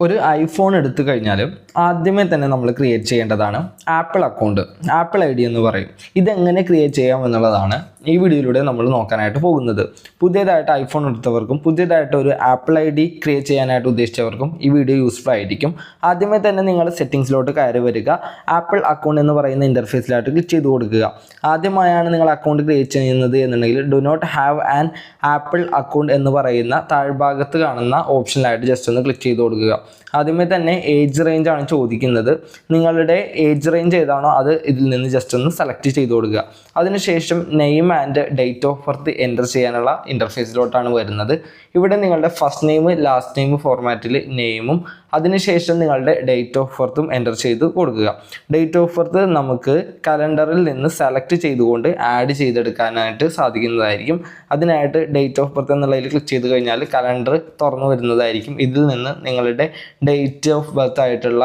ഒരു ഐഫോൺ എടുത്തു കഴിഞ്ഞാൽ ആദ്യമേ തന്നെ നമ്മൾ ക്രിയേറ്റ് ചെയ്യേണ്ടതാണ് Apple account Apple I D എന്ന് പറയും. ഇതെങ്ങനെ ക്രിയേറ്റ് ചെയ്യാം എന്നുള്ളതാണ് ഈ വീഡിയോയിലൂടെ നമ്മൾ നോക്കാനായിട്ട് പോകുന്നത്. പുതിയതായിട്ട് ഐഫോൺ എടുത്തവർക്കും പുതിയതായിട്ട് ഒരു ആപ്പിൾ ഐ ഡി ക്രിയേറ്റ് ചെയ്യാനായിട്ട് ഉദ്ദേശിച്ചവർക്കും ഈ വീഡിയോ യൂസ്ഫുൾ ആയിരിക്കും. ആദ്യമേ തന്നെ നിങ്ങൾ സെറ്റിങ്സിലോട്ട് കയറി വരിക. ആപ്പിൾ അക്കൗണ്ട് എന്ന് പറയുന്ന ഇന്റർഫേസിലായിട്ട് ക്ലിക്ക് ചെയ്ത് കൊടുക്കുക. ആദ്യമായാണ് നിങ്ങൾ അക്കൗണ്ട് ക്രിയേറ്റ് ചെയ്യുന്നത് എന്നുണ്ടെങ്കിൽ do not have an Apple account എന്ന് പറയുന്ന താഴ്ഭാഗത്ത് കാണുന്ന ഓപ്ഷനിലായിട്ട് ജസ്റ്റ് ഒന്ന് ക്ലിക്ക് ചെയ്ത് കൊടുക്കുക. ആദ്യമേ തന്നെ ഏജ് റേഞ്ച് ആണ് ചോദിക്കുന്നത്. നിങ്ങളുടെ ഏജ് റേഞ്ച് ഏതാണോ അത് ഇതിൽ നിന്ന് ജസ്റ്റ് ഒന്ന് സെലക്ട് ചെയ്ത് കൊടുക്കുക. അതിനുശേഷം name and date of birth enter ചെയ്യാനുള്ള ഇന്റർഫേസിലോട്ടാണ് വരുന്നത്. ഇവിടെ നിങ്ങളുടെ ഫസ്റ്റ് നെയിം ലാസ്റ്റ് നെയിം ഫോർമാറ്റിൽ നെയിമും അതിനുശേഷം നിങ്ങളുടെ ഡേറ്റ് ഓഫ് ബർത്തും എന്റർ ചെയ്ത് കൊടുക്കുക. ഡേറ്റ് ഓഫ് ബർത്ത് നമുക്ക് കലണ്ടറിൽ നിന്ന് സെലക്ട് ചെയ്തുകൊണ്ട് ആഡ് ചെയ്തെടുക്കാനായിട്ട് സാധിക്കുന്നതായിരിക്കും. അതിനായിട്ട് ഡേറ്റ് ഓഫ് ബർത്ത് എന്നുള്ളതിൽ ക്ലിക്ക് ചെയ്ത് കഴിഞ്ഞാൽ കലണ്ടർ തുറന്നു വരുന്നതായിരിക്കും. ഇതിൽ നിന്ന് നിങ്ങളുടെ ഡേറ്റ് ഓഫ് ബർത്ത് ആയിട്ടുള്ള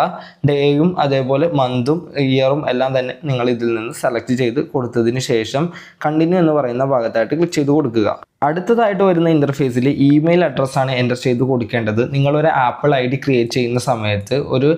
ഡേയും അതേപോലെ മന്തും ഇയറും എല്ലാം തന്നെ നിങ്ങൾ ഇതിൽ നിന്ന് സെലക്ട് ചെയ്ത് കൊടുത്തതിന് ശേഷം കണ്ടിന്യൂ എന്ന് പറയുന്ന ഭാഗത്തായിട്ട് ക്ലിക്ക് ചെയ്ത് കൊടുക്കുക. അടുത്തതായിട്ട് വരുന്ന ഇന്റർഫേസിൽ ഇമെയിൽ അഡ്രസ്സാണ് എന്റർ ചെയ്ത് കൊടുക്കേണ്ടത്. നിങ്ങളൊരു ആപ്പിൾ ഐ ഡി ക്രിയേറ്റ് ചെയ്യുന്ന സമയത്ത് ഒരു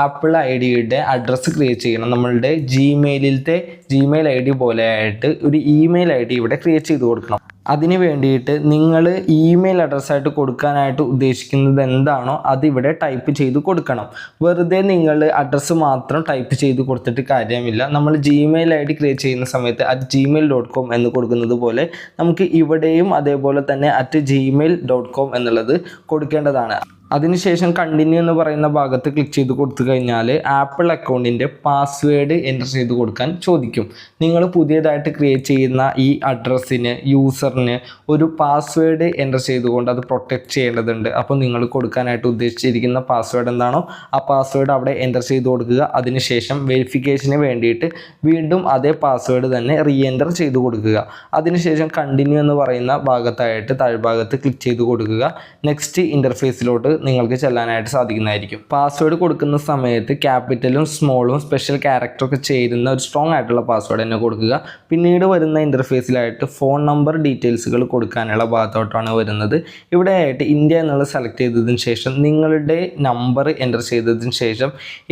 ആപ്പിൾ ഐ ഡിയുടെ അഡ്രസ്സ് ക്രിയേറ്റ് ചെയ്യണം. നമ്മളുടെ ജിമെയിലിലത്തെ ജിമെയിൽ ഐ ഡി പോലെ ആയിട്ട് ഒരു ഇമെയിൽ ഐ ഡി ഇവിടെ ക്രിയേറ്റ് ചെയ്ത് കൊടുക്കണം. അതിന് വേണ്ടിയിട്ട് നിങ്ങൾ ഇമെയിൽ അഡ്രസ്സായിട്ട് കൊടുക്കാനായിട്ട് ഉദ്ദേശിക്കുന്നത് എന്താണോ അതിവിടെ ടൈപ്പ് ചെയ്ത് കൊടുക്കണം. വെറുതെ നിങ്ങൾ അഡ്രസ്സ് മാത്രം ടൈപ്പ് ചെയ്ത് കൊടുത്തിട്ട് കാര്യമില്ല. നമ്മൾ ജിമെയിൽ ഐ ഡി ക്രിയേറ്റ് ചെയ്യുന്ന സമയത്ത് അറ്റ് ജിമെയിൽ ഡോട്ട് കോം എന്ന് കൊടുക്കുന്നത് പോലെ നമുക്ക് ഇവിടെയും അതേപോലെ തന്നെ അറ്റ് ജിമെയിൽ ഡോട്ട് കോം എന്നുള്ളത് കൊടുക്കേണ്ടതാണ്. അതിനുശേഷം കണ്ടിന്യൂ എന്ന് പറയുന്ന ഭാഗത്ത് ക്ലിക്ക് ചെയ്ത് കൊടുത്തു കഴിഞ്ഞാൽ ആപ്പിൾ അക്കൗണ്ടിന്റെ പാസ്വേഡ് എന്റർ ചെയ്ത് കൊടുക്കാൻ ചോദിക്കും. നിങ്ങൾ പുതിയതായിട്ട് ക്രിയേറ്റ് ചെയ്യുന്ന ഈ അഡ്രസ്സിന് യൂസറിന് ഒരു പാസ്വേഡ് എന്റർ ചെയ്തുകൊണ്ട് അത് പ്രൊട്ടക്റ്റ് ചെയ്യേണ്ടതുണ്ട്. അപ്പോൾ നിങ്ങൾ കൊടുക്കാനായിട്ട് ഉദ്ദേശിച്ചിരിക്കുന്ന പാസ്വേഡ് എന്താണോ ആ പാസ്വേഡ് അവിടെ എന്റർ ചെയ്ത് കൊടുക്കുക. അതിനുശേഷം വെരിഫിക്കേഷന് വേണ്ടിയിട്ട് വീണ്ടും അതേ പാസ്വേഡ് തന്നെ റീ എന്റർ ചെയ്ത് കൊടുക്കുക. അതിനുശേഷം കണ്ടിന്യൂ എന്ന് പറയുന്ന ഭാഗത്തായിട്ട് താഴ്ഭാഗത്ത് ക്ലിക്ക് ചെയ്ത് കൊടുക്കുക. നെക്സ്റ്റ് ഇന്റർഫേസിലോട്ട് നിങ്ങൾക്ക് ചെല്ലാനായിട്ട് സാധിക്കുന്നതായിരിക്കും. പാസ്വേഡ് കൊടുക്കുന്ന സമയത്ത് ക്യാപിറ്റലും സ്മോളും സ്പെഷ്യൽ ക്യാരക്ടറൊക്കെ ചേരുന്ന ഒരു സ്ട്രോങ് ആയിട്ടുള്ള പാസ്വേഡ് തന്നെ കൊടുക്കുക. പിന്നീട് വരുന്ന ഇന്റർഫേസിലായിട്ട് ഫോൺ നമ്പർ ഡീറ്റെയിൽസുകൾ കൊടുക്കാനുള്ള ഭാഗത്തോട്ടാണ് വരുന്നത്. ഇവിടെ ആയിട്ട് ഇന്ത്യ എന്നുള്ളത് സെലക്ട് ചെയ്തതിന് ശേഷം നിങ്ങളുടെ നമ്പർ എന്റർ ചെയ്തതിന് ശേഷം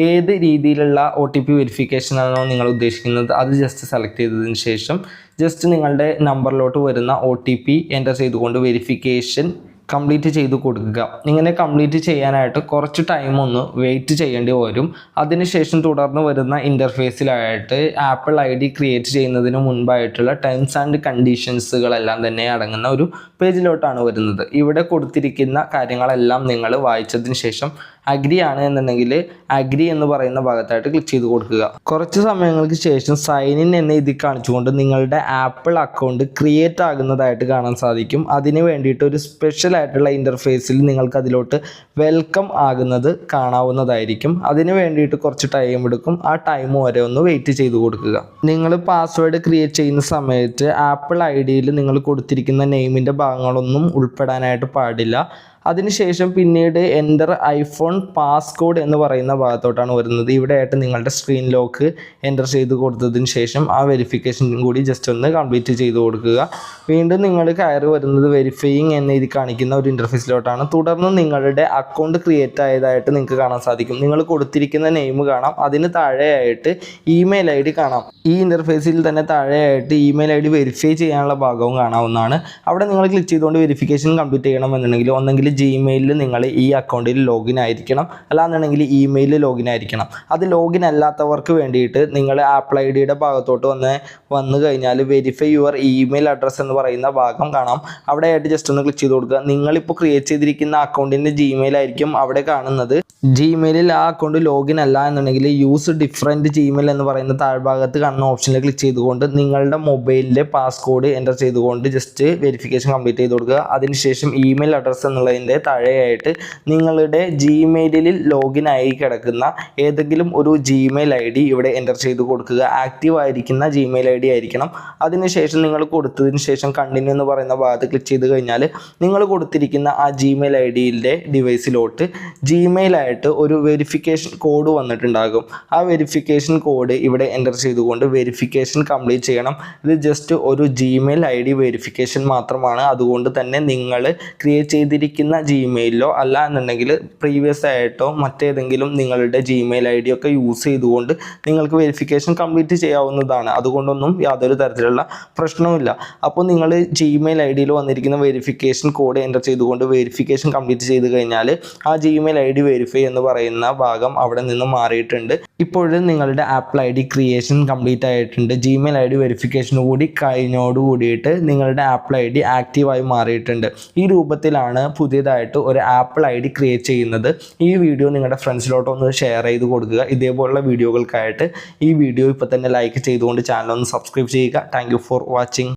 ഏത് രീതിയിലുള്ള ഒ ടി പി വെരിഫിക്കേഷൻ ആണോ നിങ്ങൾ ഉദ്ദേശിക്കുന്നത് അത് ജസ്റ്റ് സെലക്ട് ചെയ്തതിന് ശേഷം ജസ്റ്റ് നിങ്ങളുടെ നമ്പറിലോട്ട് വരുന്ന ഒ ടി പി എന്റർ ചെയ്തുകൊണ്ട് വെരിഫിക്കേഷൻ കംപ്ലീറ്റ് ചെയ്ത് കൊടുക്കുക. ഇങ്ങനെ കംപ്ലീറ്റ് ചെയ്യാനായിട്ട് കുറച്ച് ടൈം ഒന്ന് വെയിറ്റ് ചെയ്യേണ്ടി വരും. അതിനുശേഷം തുടർന്ന് വരുന്ന ഇന്റർഫേസിലായിട്ട് ആപ്പിൾ ഐ ഡി ക്രിയേറ്റ് ചെയ്യുന്നതിന് മുൻപായിട്ടുള്ള ടേംസ് ആൻഡ് കണ്ടീഷൻസുകളെല്ലാം തന്നെ അടങ്ങുന്ന ഒരു പേജിലോട്ടാണ് വരുന്നത്. ഇവിടെ കൊടുത്തിരിക്കുന്ന കാര്യങ്ങളെല്ലാം നിങ്ങൾ വായിച്ചതിന് ശേഷം അഗ്രി ആണ് എന്നുണ്ടെങ്കിൽ അഗ്രി എന്ന് പറയുന്ന ഭാഗത്തായിട്ട് ക്ലിക്ക് ചെയ്ത് കൊടുക്കുക. കുറച്ച് സമയങ്ങൾക്ക് ശേഷം സൈൻ ഇൻ എന്ന ഇതിൽ കാണിച്ചുകൊണ്ട് നിങ്ങളുടെ ആപ്പിൾ അക്കൗണ്ട് ക്രിയേറ്റ് ആകുന്നതായിട്ട് കാണാൻ സാധിക്കും. അതിന് വേണ്ടിയിട്ട് ഒരു സ്പെഷ്യൽ ആയിട്ടുള്ള ഇന്റർഫേസിൽ നിങ്ങൾക്ക് അതിലോട്ട് വെൽക്കം ആകുന്നത് കാണാവുന്നതായിരിക്കും. അതിന് വേണ്ടിയിട്ട് കുറച്ച് ടൈം എടുക്കും. ആ ടൈം വരെ ഒന്ന് വെയിറ്റ് ചെയ്ത് കൊടുക്കുക. നിങ്ങൾ പാസ്വേഡ് ക്രിയേറ്റ് ചെയ്യുന്ന സമയത്ത് ആപ്പിൾ ഐ ഡിയിൽ നിങ്ങൾ കൊടുത്തിരിക്കുന്ന നെയിമിന്റെ ഭാഗങ്ങളൊന്നും ഉൾപ്പെടാനായിട്ട് പാടില്ല. അതിനുശേഷം പിന്നീട് എന്റർ ഐഫോൺ പാസ്കോഡ് എന്ന് പറയുന്ന ഭാഗത്തോട്ടാണ് വരുന്നത്. ഇവിടെ ആയിട്ട് നിങ്ങളുടെ സ്ക്രീൻ ലോക്ക് എന്റർ ചെയ്ത് കൊടുത്തതിന് ശേഷം ആ വെരിഫിക്കേഷൻ കൂടി ജസ്റ്റ് ഒന്ന് കംപ്ലീറ്റ് ചെയ്ത് കൊടുക്കുക. വീണ്ടും നിങ്ങൾ കയറി വരുന്നത് വെരിഫൈയിങ് എന്ന ഇത് കാണിക്കുന്ന ഒരു ഇന്റർഫേസിലോട്ടാണ് തുടർന്ന് നിങ്ങളുടെ അക്കൗണ്ട് ക്രിയേറ്റ് ആയതായിട്ട് നിങ്ങൾക്ക് കാണാൻ സാധിക്കും. നിങ്ങൾ കൊടുത്തിരിക്കുന്ന നെയിം കാണാം. അതിന് താഴെയായിട്ട് ഇമെയിൽ ഐ ഡി കാണാം. ഈ ഇന്റർഫേസിൽ തന്നെ താഴെയായിട്ട് ഇമെയിൽ ഐ ഡി വെരിഫൈ ചെയ്യാനുള്ള ഭാഗവും കാണാവുന്നതാണ്. അവിടെ നിങ്ങൾ ക്ലിക്ക് ചെയ്തുകൊണ്ട് വെരിഫിക്കേഷൻ കംപ്ലീറ്റ് ചെയ്യണം ചെയ്യണമെന്നുണ്ടെങ്കിൽ ഒന്നെങ്കിൽ ജിമെയിലിൽ നിങ്ങൾ ഈ അക്കൗണ്ടിൽ ലോഗിൻ ആയിരിക്കണം. അല്ലാന്നുണ്ടെങ്കിൽ ഇമെയിലിൽ ലോഗിൻ ആയിരിക്കണം. അത് ലോഗിൻ അല്ലാത്തവർക്ക് വേണ്ടിയിട്ട് നിങ്ങൾ ആപ്പിൾ ഐ ഡിയുടെ ഭാഗത്തോട്ട് വന്ന് വന്നു കഴിഞ്ഞാൽ വെരിഫൈ യുവർ ഇമെയിൽ അഡ്രസ്സ് എന്ന് പറയുന്ന ഭാഗം കാണാം. അവിടെ ആയിട്ട് ജസ്റ്റ് ഒന്ന് ക്ലിക്ക് ചെയ്ത് കൊടുക്കുക. നിങ്ങളിപ്പോൾ ക്രിയേറ്റ് ചെയ്തിരിക്കുന്ന അക്കൗണ്ടിന്റെ ജിമെയിൽ ആയിരിക്കും അവിടെ കാണുന്നത്. ജിമെയിലിൽ ആ അക്കൗണ്ട് ലോഗിൻ അല്ല എന്നുണ്ടെങ്കിൽ യൂസ് ഡിഫറെന്റ് ജിമെയിൽ എന്ന് പറയുന്ന താഴ്ഭാഗത്ത് കാണുന്ന ഓപ്ഷനിൽ ക്ലിക്ക് ചെയ്തുകൊണ്ട് നിങ്ങളുടെ മൊബൈലിന്റെ പാസ്കോഡ് എന്റർ ചെയ്തുകൊണ്ട് ജസ്റ്റ് വെരിഫിക്കേഷൻ കംപ്ലീറ്റ് ചെയ്ത് കൊടുക്കുക. അതിനുശേഷം ഇമെയിൽ അഡ്രസ്സ് എന്നുള്ളതിന്റെ താഴെയായിട്ട് നിങ്ങളുടെ ജിമെയിലിൽ ലോഗിൻ ആയി കിടക്കുന്ന ഏതെങ്കിലും ഒരു ജിമെയിൽ ഐ ഡി ഇവിടെ എന്റർ ചെയ്ത് കൊടുക്കുക. ആക്റ്റീവ് ആയിരിക്കുന്ന ജിമെയിൽ ഐ ഡി ആയിരിക്കണം. അതിനുശേഷം നിങ്ങൾ കൊടുത്തതിന് ശേഷം കണ്ടിന്യൂ എന്ന് പറയുന്ന ഭാഗത്ത് ക്ലിക്ക് ചെയ്ത് കഴിഞ്ഞാൽ നിങ്ങൾ കൊടുത്തിരിക്കുന്ന ആ ജിമെയിൽ ഐ ഡിയിലെ ഡിവൈസിലോട്ട് ജിമെയിൽ പുതിയതായിട്ട് ഒരു വെരിഫിക്കേഷൻ കോഡ് വന്നിട്ടുണ്ടാകും. ആ വെരിഫിക്കേഷൻ കോഡ് ഇവിടെ എന്റർ ചെയ്തുകൊണ്ട് വെരിഫിക്കേഷൻ കംപ്ലീറ്റ് ചെയ്യണം. ഇത് ജസ്റ്റ് ഒരു ജിമെയിൽ ഐ ഡി വെരിഫിക്കേഷൻ മാത്രമാണ്. അതുകൊണ്ട് തന്നെ നിങ്ങൾ ക്രിയേറ്റ് ചെയ്തിരിക്കുന്ന ജിമെയിലോ അല്ല എന്നുണ്ടെങ്കിൽ പ്രീവിയസ് ആയിട്ടോ മറ്റേതെങ്കിലും നിങ്ങളുടെ ജിമെയിൽ ഐ ഡി ഒക്കെ യൂസ് ചെയ്തുകൊണ്ട് നിങ്ങൾക്ക് വെരിഫിക്കേഷൻ കംപ്ലീറ്റ് ചെയ്യാവുന്നതാണ്. അതുകൊണ്ടൊന്നും യാതൊരു തരത്തിലുള്ള പ്രശ്നവുമില്ല അപ്പോൾ നിങ്ങൾ ജിമെയിൽ ഐ ഡിയിൽ വന്നിരിക്കുന്ന വെരിഫിക്കേഷൻ കോഡ് എന്റർ ചെയ്തുകൊണ്ട് വെരിഫിക്കേഷൻ കംപ്ലീറ്റ് ചെയ്ത് കഴിഞ്ഞാൽ ആ ജിമെയിൽ ഐ ഡി വെരിഫൈ എന്ന് പറയുന്ന ഭാഗം അവിടെ നിന്ന് മാറിയിട്ടുണ്ട്. ഇപ്പോഴും നിങ്ങളുടെ Apple I D creation complete ആയിട്ടുണ്ട്. ജിമെയിൽ ഐ ഡി വെരിഫിക്കേഷൻ കൂടി കഴിഞ്ഞോട് കൂടിയിട്ട് നിങ്ങളുടെ ആപ്പിൾ ഐ ഡി ആക്റ്റീവായി മാറിയിട്ടുണ്ട്. ഈ രൂപത്തിലാണ് പുതിയതായിട്ട് ഒരു ആപ്പിൾ ഐ ഡി ക്രിയേറ്റ് ചെയ്യുന്നത്. ഈ വീഡിയോ നിങ്ങളുടെ ഫ്രണ്ട്സിലോട്ട് ഒന്ന് ഷെയർ ചെയ്ത് കൊടുക്കുക. ഇതേപോലുള്ള വീഡിയോകൾക്കായിട്ട് ഈ വീഡിയോ ഇപ്പോൾ തന്നെ ലൈക്ക് ചെയ്തുകൊണ്ട് ചാനൽ ഒന്ന് സബ്സ്ക്രൈബ് ചെയ്യുക. Thank for watching